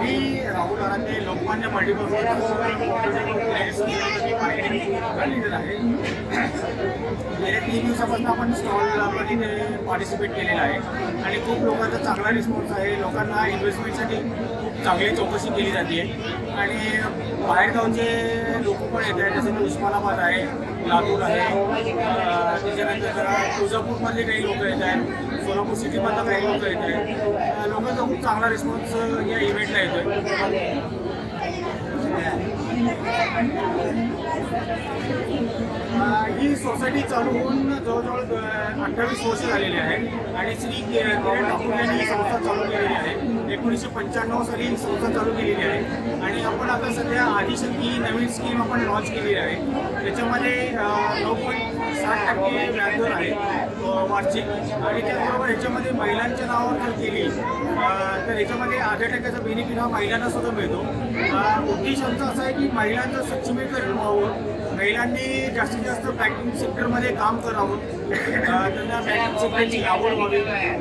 मी राहुल आरांनी लोकमान्य मल्टीपल गेल्या तीन दिवसापासून आपण स्टॉलला पार्टिसिपेट केलेलं आहे. आणि खूप लोकांचा चांगला रिस्पॉन्स आहे. लोकांना इन्व्हेस्टमेंटसाठी खूप चांगली चौकशी केली जाते. आणि बाहेरगावचे लोक पण येत आहेत जसं की उस्मानाबाद आहे लातूर आहे त्याच्यानंतर तुळजापूरमधले काही लोक येत आहेत सोलापूर सिटीमधलं काही लोक येत आहेत. लोकांचा खूप चांगला रिस्पॉन्स या इव्हेंटला येतो आहे ही सोसायटी चालू होऊन जवळजवळ अठ्ठावीस वर्ष झालेली आहे. आणि श्री किरण ठाकूर यांनी ही संस्था चालू केलेली आहे. एकोणीसशे पंच्याण्णव साली ही संस्था चालू केलेली आहे. आणि आपण आता सध्या आदिशक्ती ही नवीन स्कीम आपण लॉन्च केलेली आहे. त्याच्यामध्ये नऊ पॉईंट साठ टक्के व्याजदर आहे वार्षिक. आणि त्याचबरोबर ह्याच्यामध्ये महिलांच्या नावावर जर केली तर ह्याच्यामध्ये अर्ध्या टक्क्याचा बेनिफिट हा महिलांना सुद्धा मिळतो. उद्देश आमचा असा आहे की महिलांचं सक्षमीकरण व्हावं. महिलांनी जास्तीत जास्त बँकिंग सेक्टरमध्ये काम करावं. त्यांना बँकिंग सेक्टरची आवड व्हावी.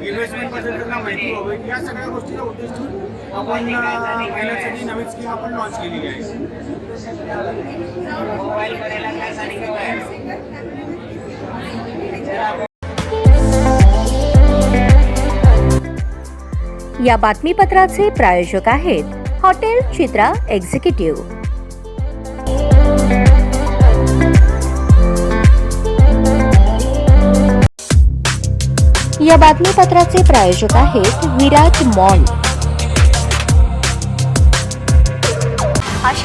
इन्व्हेस्टमेंटबद्दल त्यांना माहिती व्हावी. या सगळ्या गोष्टीचा उद्देश माध्यमातून आपण अं, महिलांसाठी नवीन स्कीम आपण लॉन्च केलेली आहे. या बातमीपत्राचे प्रायोजक आहेत हॉटेल चित्रा एक्झिक्युटिव्ह. या बातमीपत्राचे प्रायोजक आहेत विराज मॉल.